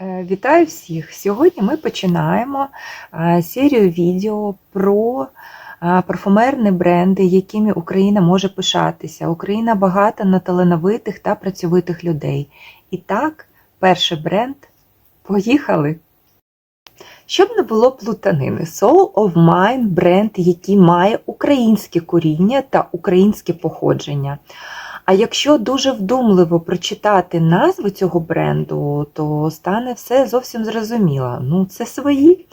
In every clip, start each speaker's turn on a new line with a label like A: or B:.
A: Е, Вітаю всіх! Сьогодні ми починаємо е, серію відео про е, парфумерні бренди, якими Україна може пишатися. Україна багата на талановитих та працьовитих людей. І так, перший бренд. Поїхали! Щоб не було плутанини, Soul of Mine бренд, який має українське коріння та українське походження. А якщо дуже вдумливо прочитати назву цього бренду, то стане все зовсім зрозуміло. Ну, це свої.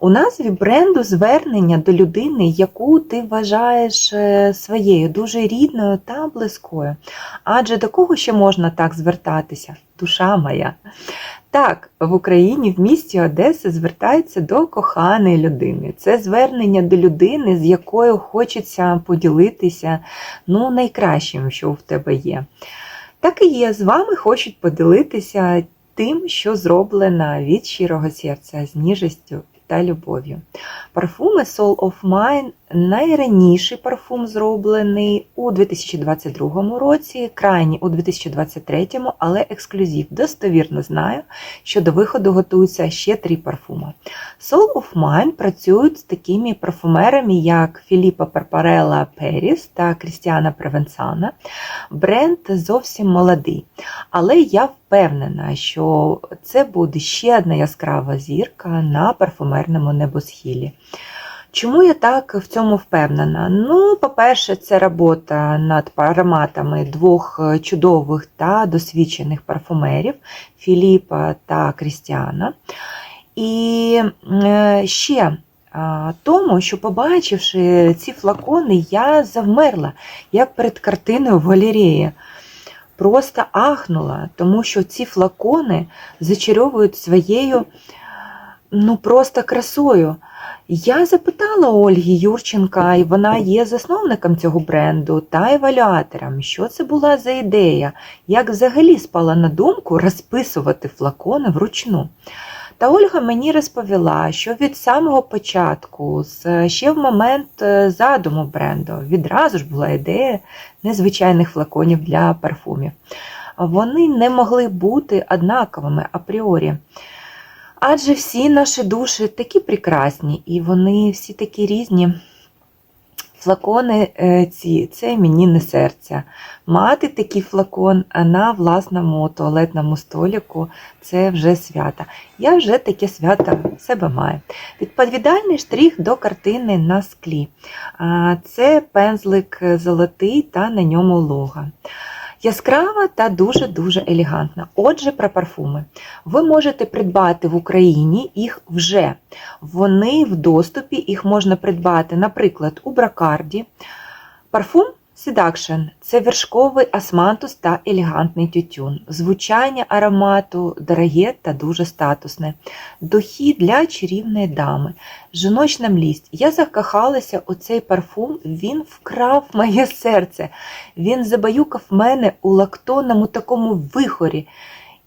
A: У назві бренду звернення до людини, яку ти вважаєш е, своєю, дуже рідною та близькою. Адже до кого ще можна так звертатися? Душа моя. Так, в Україні в місті Одеси звертаються до коханої людини. Це звернення до людини, з якою хочеться поділитися ну, найкращим, що в тебе є. Так і є, з вами хочуть поділитися тим, що зроблено від щирого серця, з ніжістю та любов'ю. Парфуми Soul of Mine найраніший парфум зроблений у 2022 році, крайній у 2023, але ексклюзив. Достовірно знаю, що до виходу готуються ще три парфуми. Soul of Mine працюють з такими парфумерами, як Філіппа Парпарелла Періс та Крістіана Превенсана. Бренд зовсім молодий, але я впевнена, що це буде ще одна яскрава зірка на парфумерному небосхилі. Чому я так в цьому впевнена? Ну, по-перше, це робота над ароматами двох чудових та досвідчених парфумерів Філіпа та Крістіана. І е, ще тому, що побачивши ці флакони, я завмерла, як перед картиною в галереї. Просто ахнула, тому що ці флакони зачаровують своєю ну, просто красою. Я запитала Ольги Юрченка, і вона є засновником цього бренду та евалюатором, що це була за ідея, як взагалі спала на думку розписувати флакони вручну. Та Ольга мені розповіла, що від самого початку, ще в момент е, задуму бренду, відразу ж була ідея незвичайних флаконів для парфумів. Вони не могли бути однаковими апріорі. Адже всі наші душі такі прекрасні, і вони всі такі різні. Флакони е, ці це мені не серця. Мати такий флакон на власному туалетному століку це вже свято. Я вже таке свято себе маю. Відповідальний штрих до картини на склі. Це пензлик золотий та на ньому лога. Яскрава та дуже-дуже елегантна. Отже, про парфуми. Ви можете придбати в Україні їх вже. Вони в доступі, їх можна придбати, наприклад, у Бракарді. Парфум Seduction – це вершковий османтус та елегантний тютюн. Звучання аромату дороге та дуже статусне. Духи для чарівної дами. Жіночна млість. Я закохалася у цей парфум, він вкрав моє серце. Він забаюкав мене у лактонному такому вихорі.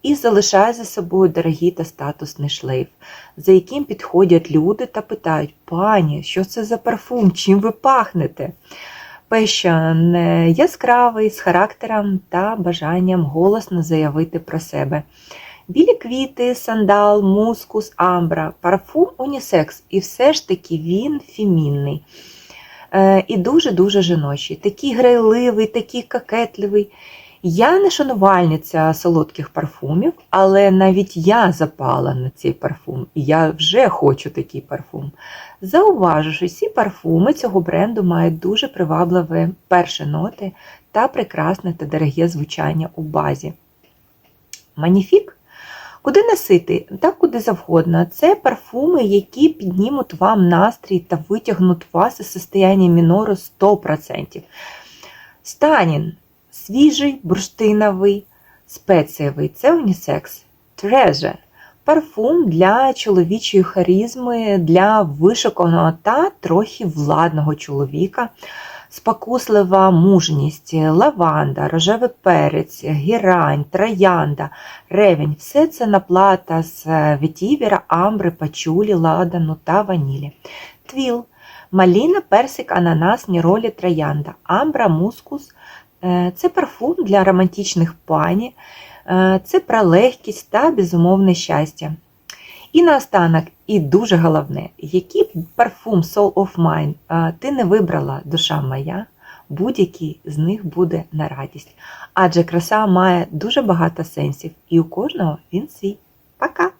A: І залишає за собою дорогий та статусний шлейф, за яким підходять люди та питають: пані, що це за парфум? Чим ви пахнете? Пешен яскравий, з характером та бажанням голосно заявити про себе. Білі квіти, сандал, мускус, амбра, парфум унісекс, і все ж таки він фемінний. Е, і дуже-дуже жіночий, такий грайливий, такий кокетливий. Я не шанувальниця солодких парфумів, але навіть я запала на цей парфум, і я вже хочу такий парфум. Зауважу, що всі парфуми цього бренду мають дуже привабливі перші ноти та прекрасне та дороге звучання у базі. Маніфік? Куди носити? Так куди завгодно. Це парфуми, які піднімуть вам настрій та витягнуть вас із состояння мінору 100%. Станін свіжий, бурштиновий, спецієвий це унісекс. Treasure парфум для чоловічої харизми, для вишуканого та трохи владного чоловіка. Спокуслива мужність, лаванда, рожевий перець, гірань, троянда, ревень все це наплата з ветівера, амбри, пачулі, ладану та ванілі. Твіл, маліна, персик, ананас, ніролі, троянда, амбра, мускус, це парфум для романтичних пані. Е, Це про легкість та безумовне щастя. І наостанок, і дуже головне, який парфум Soul of Mine е, ти не вибрала, душа моя, будь-який з них буде на радість. Адже краса має дуже багато сенсів, і у кожного він свій. Пока!